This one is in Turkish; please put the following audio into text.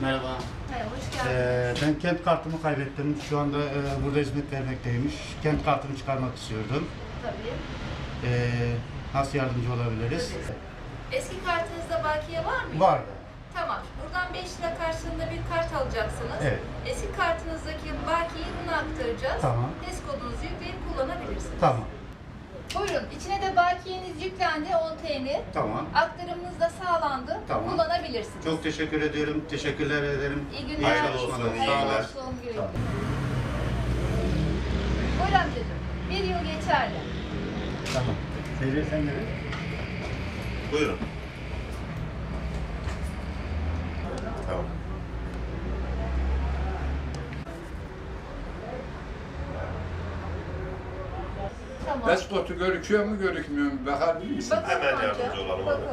Merhaba. Merhaba, hoş geldiniz. Ee, ben kent kartımı kaybettim. Şu anda e, burada hizmet vermekteymiş. Kent kartını çıkarmak istiyordum. Tabii. Ee, nasıl yardımcı olabiliriz? Eski kartınızda bakiye var mı? Vardı. Tamam. Buradan 5 lira karşılığında bir kart alacaksınız. Evet. Eski kartınızdaki bakiyeyi buna aktaracağız. Tamam. HES kodunuzu yükleyip kullanabilirsiniz. Tamam. Buyurun. İçine de bakiyeniz yüklendi 10 TL. Tamam. Aktarımınız da sağlandı. Tamam. Kullanabilirsiniz. Çok teşekkür ediyorum. Teşekkürler ederim. İyi günler. Hayırlı olsun. Hayırlı Sağ olun. olsun. Güle güle. Sağ olun. Buyurun amcacığım. Bir yıl geçerli. Tamam. Seyir sen de. Buyurun. Tamam. Pasportu görüküyor mu görükmüyor mu bakabilir misin? Bakalım Hemen amca, yardımcı olalım. Bakalım.